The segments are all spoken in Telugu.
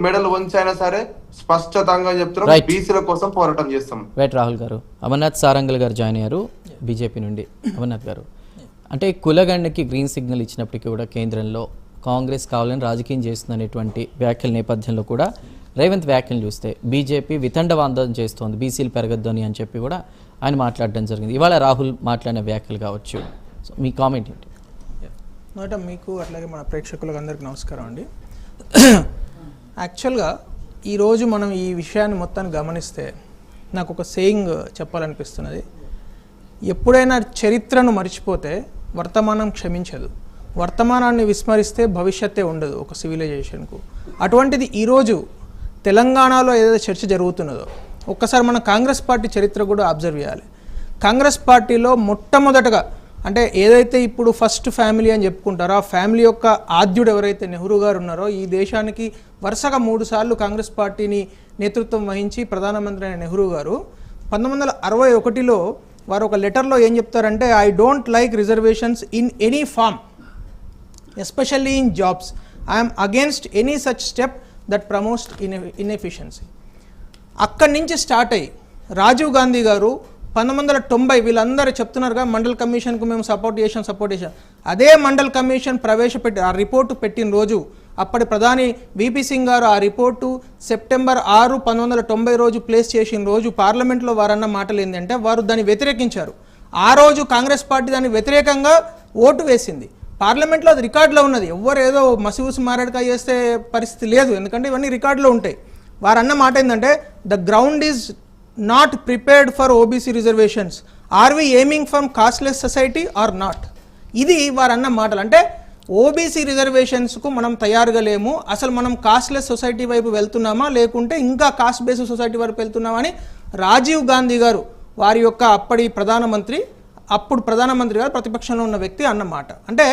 మెడలు వంచైనా సరే స్పష్టతంగా చెప్తున్నాం. బీసీల కోసం పోరాటం చేస్తాం. రైట్ రాహుల్ గారు. అమర్నాథ్ సారంగల్ గారు జాయిన్ అయ్యారు. బీజేపీ నుండి. అమర్నాథ్ గారు. అంటే కులగండకి గ్రీన్ సిగ్నల్ ఇచ్చినప్పటికీ కూడా కేంద్రంలో కాంగ్రెస్ కావాలని రాజకీయం చేస్తుందనేటువంటి వ్యాఖ్యల నేపథ్యంలో కూడా రేవంత్ వ్యాఖ్యలు చూస్తే బీజేపీ వితండవాందం చేస్తోంది. బీసీలు పెరగద్దు అని చెప్పి కూడా ఆయన మాట్లాడడం జరిగింది. ఇవాళ రాహుల్ మాట్లాడిన వ్యాఖ్యలు కావచ్చు. సో మీ కామెంట్ ఏంటి? మొదట మీకు అట్లాగే మన ప్రేక్షకులకు అందరికీ నమస్కారం అండి. యాక్చువల్గా ఈరోజు మనం ఈ విషయాన్ని మొత్తాన్ని గమనిస్తే నాకు ఒక సేయింగ్ చెప్పాలనిపిస్తున్నది. ఎప్పుడైనా చరిత్రను మర్చిపోతే వర్తమానం క్షమించదు. వర్తమానాన్ని విస్మరిస్తే భవిష్యత్తే ఉండదు ఒక సివిలైజేషన్కు అటువంటిది ఈరోజు తెలంగాణలో ఏదైతే చర్చ జరుగుతున్నదో ఒక్కసారి మన కాంగ్రెస్ పార్టీ చరిత్ర కూడా అబ్జర్వ్ చేయాలి. కాంగ్రెస్ పార్టీలో మొట్టమొదటగా అంటే ఏదైతే ఇప్పుడు ఫస్ట్ ఫ్యామిలీ అని చెప్పుకుంటారో ఆ ఫ్యామిలీ యొక్క ఆద్యుడు ఎవరైతే నెహ్రూ గారు ఉన్నారో ఈ దేశానికి వరుసగా మూడు సార్లు కాంగ్రెస్ పార్టీని నేతృత్వం వహించి ప్రధానమంత్రి అయిన నెహ్రూ గారు. పంతొమ్మిది వందల అరవై ఒకటిలో వారు ఒక లెటర్లో ఏం చెప్తారంటే I don't like reservations in any form especially in jobs I'm against any such step that promotes in inefficiency అక్కడి నుంచి స్టార్ట్ అయ్యి రాజీవ్ గాంధీ గారు పంతొమ్మిది వందల తొంభై వీళ్ళందరూ చెప్తున్నారుగా మండల్ కమిషన్కు మేము సపోర్ట్ చేసాం సపోర్ట్ చేసాం అదే మండల్ కమిషన్ ప్రవేశపెట్టి ఆ రిపోర్టు పెట్టిన రోజు అప్పటి ప్రధాని విపి సింగ్ గారు ఆ రిపోర్టు సెప్టెంబర్ ఆరు పంతొమ్మిది వందల తొంభై రోజు ప్లేస్ చేసిన రోజు పార్లమెంట్లో వారన్న మాటలు ఏంటంటే వారు దాన్ని వ్యతిరేకించారు. ఆ రోజు కాంగ్రెస్ పార్టీ దాన్ని వ్యతిరేకంగా ఓటు వేసింది. పార్లమెంట్లో అది రికార్డులో ఉన్నది. ఎవ్వరు ఏదో మసిూసి మారేడుకాయ చేస్తే పరిస్థితి లేదు. ఎందుకంటే ఇవన్నీ రికార్డులో ఉంటాయి. వారన్న మాట ఏంటంటే the ground is not prepared for OBC reservations are we aiming from casteless society or not ఇది వారు అన్న మాటలు. అంటే ఓబీసీ రిజర్వేషన్స్కు మనం తయారుగా లేము. అసలు మనం కాస్ట్లెస్ సొసైటీ వైపు వెళ్తున్నామా? లేకుంటే ఇంకా కాస్ట్ బేస్డ్ సొసైటీ వైపు వెళ్తున్నామని రాజీవ్ గాంధీ గారు వారి యొక్క అప్పటి ప్రధానమంత్రి అప్పుడు ప్రధానమంత్రి గారు ప్రతిపక్షంలో ఉన్న వ్యక్తి అన్నమాట అంటే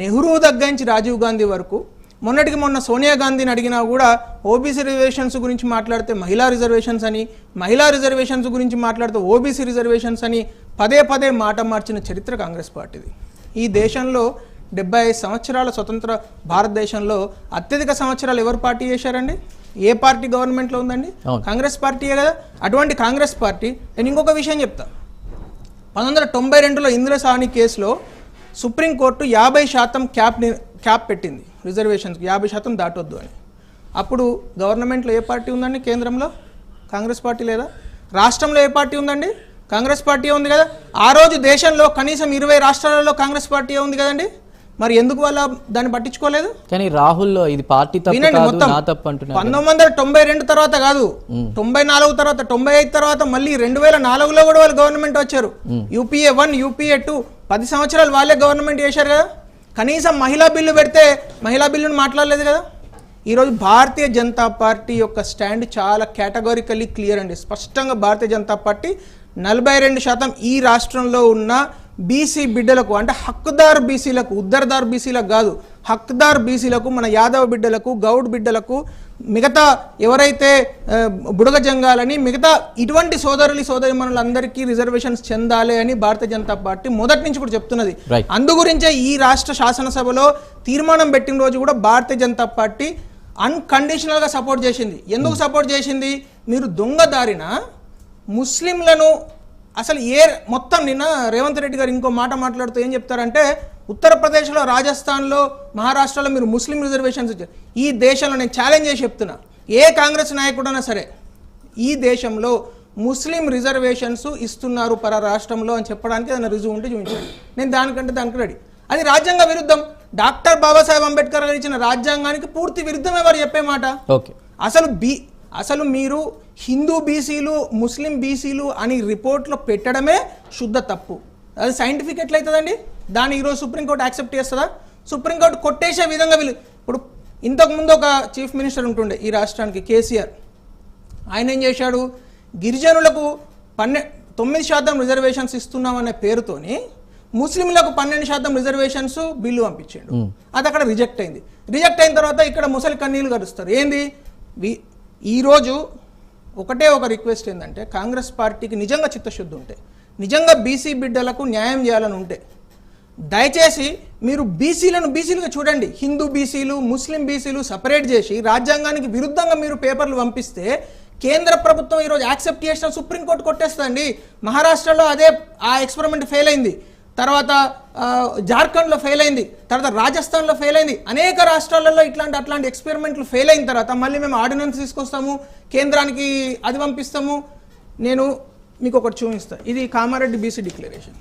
నెహ్రూ దగ్గర నుంచి రాజీవ్ గాంధీ వరకు మొన్నటికి మొన్న సోనియా గాంధీని అడిగినా కూడా ఓబీసీ రిజర్వేషన్స్ గురించి మాట్లాడితే మహిళా రిజర్వేషన్స్ అని మహిళా రిజర్వేషన్స్ గురించి మాట్లాడితే ఓబీసీ రిజర్వేషన్స్ అని పదే పదే మాట మార్చిన చరిత్ర కాంగ్రెస్ పార్టీది. ఈ దేశంలో డెబ్బై ఐదు సంవత్సరాల స్వతంత్ర భారతదేశంలో అత్యధిక సంవత్సరాలు ఎవరు పార్టీ చేశారండి? ఏ పార్టీ గవర్నమెంట్లో ఉందండి. కాంగ్రెస్ పార్టీయే కదా? అటువంటి కాంగ్రెస్ పార్టీ నేను ఇంకొక విషయం చెప్తా. పంతొమ్మిది వందల తొంభై రెండులో ఇంద్రసాని కేసులో సుప్రీంకోర్టు యాభై శాతం క్యాప్ క్యాప్ పెట్టింది. రిజర్వేషన్స్కి యాభై శాతం దాటొద్దు అని. అప్పుడు గవర్నమెంట్లో ఏ పార్టీ ఉందండి కేంద్రంలో? కాంగ్రెస్ పార్టీ లేదా? రాష్ట్రంలో ఏ పార్టీ ఉందండి? కాంగ్రెస్ పార్టీ ఉంది కదా. ఆ రోజు దేశంలో కనీసం ఇరవై రాష్ట్రాలలో కాంగ్రెస్ పార్టీ ఉంది కదండి. మరి ఎందుకు వాళ్ళ దాన్ని పట్టించుకోలేదు? కానీ రాహుల్ ఇది పార్టీ వినండి మొత్తం. పంతొమ్మిది వందల తొంభై రెండు తర్వాత కాదు. తొంభై నాలుగు తర్వాత తొంభై ఐదు తర్వాత మళ్ళీ రెండు వేల నాలుగులో కూడా వాళ్ళు గవర్నమెంట్ వచ్చారు. యూపీఏ వన్ యూపీఏ టూ పది సంవత్సరాలు వాళ్ళే గవర్నమెంట్ చేశారు కదా. కనీసం మహిళా బిల్లు పెడితే మహిళా బిల్లును మాట్లాడలేదు కదా? ఈరోజు భారతీయ జనతా పార్టీ యొక్క స్టాండ్ చాలా కేటగారికల్లీ క్లియర్ అండి. స్పష్టంగా భారతీయ జనతా పార్టీ నలభై రెండు శాతం ఈ రాష్ట్రంలో ఉన్న బీసీ బిడ్డలకు అంటే హక్కుదార్ బీసీలకు ఉద్దరదార్ బీసీలకు కాదు. హక్దార్ బీసీలకు మన యాదవ బిడ్డలకు గౌడ్ బిడ్డలకు మిగతా ఎవరైతే బుడగ జంగాలని మిగతా ఇటువంటి సోదరులు సోదరిమణులందరికీ రిజర్వేషన్స్ చెందాలి అని భారతీయ జనతా పార్టీ మొదటి నుంచి కూడా చెప్తున్నది. Right. అందు గురించే ఈ రాష్ట్ర శాసనసభలో తీర్మానం పెట్టిన రోజు కూడా భారతీయ జనతా పార్టీ అన్కండిషనల్గా సపోర్ట్ చేసింది. ఎందుకు సపోర్ట్ చేసింది? మీరు దొంగదారిన ముస్లింలను అసలు ఏ మొత్తం నిన్న రేవంత్ రెడ్డి గారు ఇంకో మాట మాట్లాడుతూ ఏం చెప్తారంటే ఉత్తరప్రదేశ్లో రాజస్థాన్లో మహారాష్ట్రలో మీరు ముస్లిం రిజర్వేషన్స్ ఇచ్చారు. ఈ దేశంలో నేను ఛాలెంజ్ చేసి చెప్తున్నా. ఏ కాంగ్రెస్ నాయకుడైనా సరే ఈ దేశంలో ముస్లిం రిజర్వేషన్స్ ఇస్తున్నారు పర రాష్ట్రంలో అని చెప్పడానికి ఏదైనా రుజువు ఉంటే చూపించండి. నేను దానికంటే దానికి రెడీ. అది రాజ్యాంగ విరుద్ధం. డాక్టర్ బాబాసాహెబ్ అంబేద్కర్ గారు ఇచ్చిన రాజ్యాంగానికి పూర్తి విరుద్ధమే వారు చెప్పే మాట? ఓకే. అసలు బీ అసలు మీరు హిందూ బీసీలు ముస్లిం బీసీలు అని రిపోర్ట్లో పెట్టడమే శుద్ధ తప్పు. అది సైంటిఫిక్ ఎట్లయితుందండి? దాన్ని ఈరోజు సుప్రీంకోర్టు యాక్సెప్ట్ చేస్తుందా? సుప్రీంకోర్టు కొట్టేసే విధంగా వీళ్ళు ఇప్పుడు ఇంతకుముందు ఒక చీఫ్ మినిస్టర్ ఉంటుండే ఈ రాష్ట్రానికి కేసీఆర్. ఆయన ఏం చేశాడు? గిరిజనులకు పన్నె తొమ్మిది శాతం రిజర్వేషన్స్ ఇస్తున్నామనే పేరుతోని ముస్లింలకు పన్నెండు శాతం రిజర్వేషన్స్ బిల్లు పంపించాడు. అది అక్కడ రిజెక్ట్ అయింది. రిజెక్ట్ అయిన తర్వాత ఇక్కడ ముసలి కన్నీళ్ళు గడుస్తారు ఏంది? ఈరోజు ఒకటే ఒక రిక్వెస్ట్ ఏంటంటే కాంగ్రెస్ పార్టీకి నిజంగా చిత్తశుద్ధి ఉంటే నిజంగా బీసీ బిడ్డలకు న్యాయం చేయాలని ఉంటే దయచేసి మీరు బీసీలను బీసీలుగా చూడండి. హిందూ బీసీలు ముస్లిం బీసీలు సపరేట్ చేసి రాజ్యాంగానికి విరుద్ధంగా మీరు పేపర్లు పంపిస్తే కేంద్ర ప్రభుత్వం ఈరోజు యాక్సెప్ట్ చేసిన సుప్రీంకోర్టు కొట్టేస్తుందండి. మహారాష్ట్రలో అదే ఆ ఎక్స్పెరిమెంట్ ఫెయిల్ అయింది. తర్వాత జార్ఖండ్లో ఫెయిల్ అయింది. తర్వాత రాజస్థాన్లో ఫెయిల్ అయింది. అనేక రాష్ట్రాలలో ఇట్లాంటి అట్లాంటి ఎక్స్పెరిమెంట్లు ఫెయిల్ అయిన తర్వాత మళ్ళీ మేము ఆర్డినెన్స్ తీసుకొస్తాము కేంద్రానికి అది పంపిస్తాము. నేను మీకు ఒకటి చూపిస్తాను ఇది Kamareddy BC declaration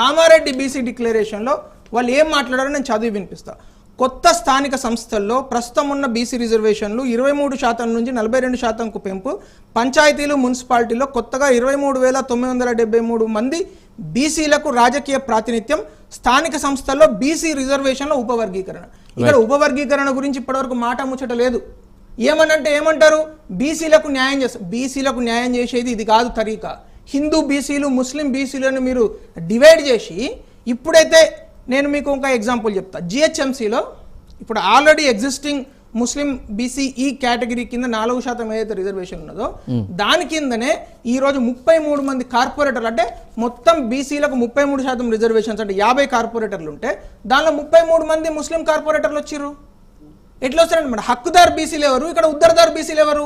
Kamareddy BC డిక్లరేషన్లో వాళ్ళు ఏం మాట్లాడారో నేను చదివి వినిపిస్తా. కొత్త స్థానిక సంస్థల్లో ప్రస్తుతం ఉన్న బీసీ రిజర్వేషన్లు ఇరవై మూడు శాతం నుంచి నలభై రెండు శాతంకు పెంపు. పంచాయతీలు మున్సిపాలిటీలో కొత్తగా ఇరవై మూడు వేల తొమ్మిది వందల డెబ్బై మూడు మంది బీసీలకు రాజకీయ ప్రాతినిధ్యం. స్థానిక సంస్థల్లో బీసీ రిజర్వేషన్ల ఉపవర్గీకరణ. ఇక్కడ ఉపవర్గీకరణ గురించి ఇప్పటివరకు మాట ముచ్చట లేదు. ఏమనంటే ఏమంటారు? బీసీలకు న్యాయం చేస్తారు బీసీలకు న్యాయం చేసేది ఇది కాదు తరీకా. హిందూ బీసీలు ముస్లిం బీసీలను మీరు డివైడ్ చేసి ఇప్పుడైతే నేను మీకు ఇంకా ఎగ్జాంపుల్ చెప్తా. జిహెచ్ఎంసీలో ఇప్పుడు ఆల్రెడీ ఎగ్జిస్టింగ్ ముస్లిం బీసీ ఈ కేటగిరీ కింద నాలుగు శాతం ఏదైతే రిజర్వేషన్ ఉన్నదో దాని కిందనే ఈ రోజు ముప్పై మూడు మంది కార్పొరేటర్లు అంటే మొత్తం బీసీలకు ముప్పై మూడు శాతం రిజర్వేషన్స్ అంటే యాభై కార్పొరేటర్లు ఉంటే దానిలో ముప్పై మూడు మంది ముస్లిం కార్పొరేటర్లు వచ్చిర్రు. ఎట్లా వస్తారండి మన హక్కుదార్ బీసీలు ఎవరు? ఇక్కడ ఉద్దరదార్ బీసీలు ఎవరు?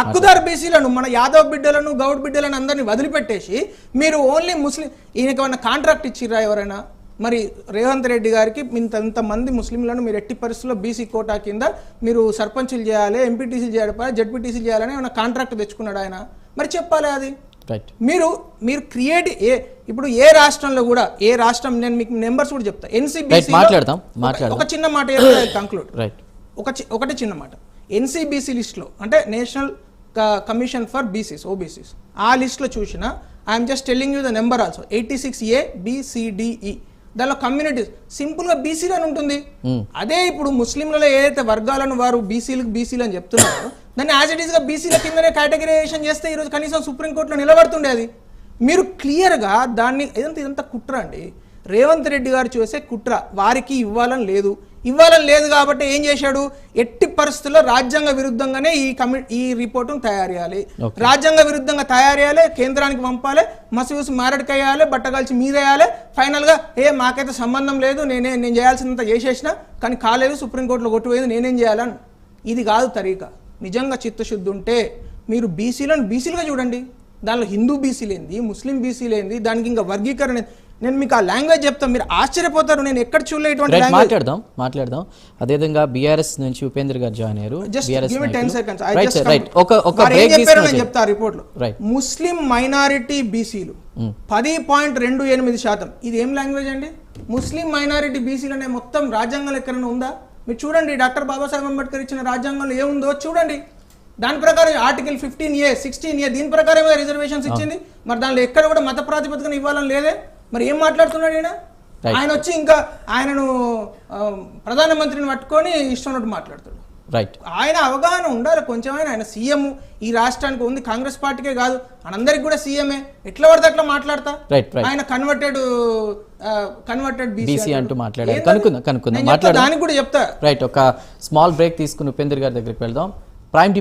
హక్కుదార్ బీసీలను మన యాదవ్ బిడ్డలను గౌడ్ బిడ్డలను అందరినీ వదిలిపెట్టేసి మీరు ఓన్లీ ముస్లిం ఈయనకి ఏమైనా కాంట్రాక్ట్ ఇచ్చిర్రా ఎవరైనా? మరి రేవంత్ రెడ్డి గారికి ఇంత ఇంతమంది ముస్లింలను మీరు ఎట్టి పరిస్థితుల్లో బీసీ కోటా కింద మీరు సర్పంచులు చేయాలి ఎంపీటీసీలు చేయాలి జడ్పీటీసీలు చేయాలని ఏమైనా కాంట్రాక్ట్ తెచ్చుకున్నాడు ఆయన? మరి చెప్పాలి అది. రైట్ మీరు మీరు క్రియేట్ ఏ ఇప్పుడు ఏ రాష్ట్రంలో కూడా ఏ రాష్ట్రం నేను మీకు నెంబర్స్ కూడా చెప్తా. ఎన్సీబీసీ మాట్లాడదాం, మాట్లాడదాం. ఒక చిన్న మాట కంక్లూడ్ రైట్ ఒక ఒకటి చిన్న మాట. ఎన్సీబీసీ లిస్ట్లో అంటే national commission for BCs OBCs ఆ లిస్ట్లో చూసిన I'm just telling you the number also eighty six A BCDE దానిలో కమ్యూనిటీస్ సింపుల్గా బీసీలు అని ఉంటుంది. అదే ఇప్పుడు ముస్లింలలో ఏదైతే వర్గాలను వారు బీసీలకు బీసీలు అని చెప్తున్నారో దాన్ని యాజ్ ఇట్ ఈస్గా బీసీల కిందనే కేటగిరైజేషన్ చేస్తే ఈరోజు కనీసం సుప్రీంకోర్టులో నిలబడుతుండే అది. మీరు క్లియర్గా దాన్ని ఇదంతా ఇదంతా కుట్ర అండి. రేవంత్ రెడ్డి గారు చేసే కుట్ర వారికి ఇవ్వాలని లేదు. ఇవ్వాలని లేదు కాబట్టి ఏం చేశాడు? ఎట్టి పరిస్థితుల్లో రాజ్యాంగ విరుద్ధంగానే ఈ కమి ఈ రిపోర్టును తయారు చేయాలి. రాజ్యాంగ విరుద్ధంగా తయారు చేయాలి కేంద్రానికి పంపాలి మసూసి మారడికేయాలి బట్టగాల్చి మీరేయాలి ఫైనల్గా ఏ మాకైతే సంబంధం లేదు నేనే నేను చేయాల్సినంత చేసేసిన కానీ కాలేదు సుప్రీంకోర్టులో కొట్టుపోయింది నేనేం చేయాలని. ఇది కాదు తరీకా. నిజంగా చిత్తశుద్ధి ఉంటే మీరు బీసీలను బీసీలుగా చూడండి. దానిలో హిందూ బీసీలు ఏంది ముస్లిం బీసీలు ఏంది దానికి ఇంకా వర్గీకరణ? నేను మీకు ఆ లాంగ్వేజ్ చెప్తాను. మీరు ఆశ్చర్యపోతారు. నేను ఎక్కడ చూడలే ఇటువంటి రైట్ లాంగ్వేజ్ మాట్లాడదాం మాట్లాడదాం. అదేవిధంగా బీఆర్ఎస్ నుంచి ఉపేంద్ర గారు జాయిన్ అయ్యారు. నేను చెప్తా. ముస్లిం మైనారిటీ బీసీలు పది పాయింట్ రెండు ఎనిమిది శాతం. ఇది ఏం లాంగ్వేజ్ అండి? ముస్లిం మైనారిటీ బీసీలు అనే మొత్తం రాజ్యాంగంలో ఎక్కడైనా ఉందా? మీరు చూడండి డాక్టర్ బాబాసాహెబ్ అంబేద్కర్ ఇచ్చిన రాజ్యాంగంలో ఏముందో చూడండి. దాని ప్రకారం article fifteen A sixteen A దీని ప్రకారమే రిజర్వేషన్స్ ఇచ్చింది. మరి దానిలో ఎక్కడ కూడా మత ప్రాతిపదికన ఇవ్వాలని లేదే. మరి ఏం మాట్లాడుతున్నాడు ఈయన. ఆయన వచ్చి ఇంకా ఆయనను ప్రధానమంత్రిని పట్టుకొని ఇష్టం ఉన్నట్టు మాట్లాడుతాడు రైట్ ఆయన అవగాహన ఉండాలి కొంచెమైనా ఆయన సీఎం ఈ రాష్ట్రానికి ఉంది కాంగ్రెస్ పార్టీకే కాదు అందరికి కూడా సీఎంఏ ఎట్లా పడితే అట్లా మాట్లాడతా. ఆయన కన్వర్టెడ్ కన్వర్టెడ్ BC అంటూ మాట్లాడారు. కనుక్కుందాం, కనుక్కుందాం. మాట్లాడదాం. దానికి కూడా చెప్తా రైట్ ఒక స్మాల్ బ్రేక్ తీసుకుని ఉపేంద్ర గారి దగ్గరికి వెళ్దాం ప్రైమ్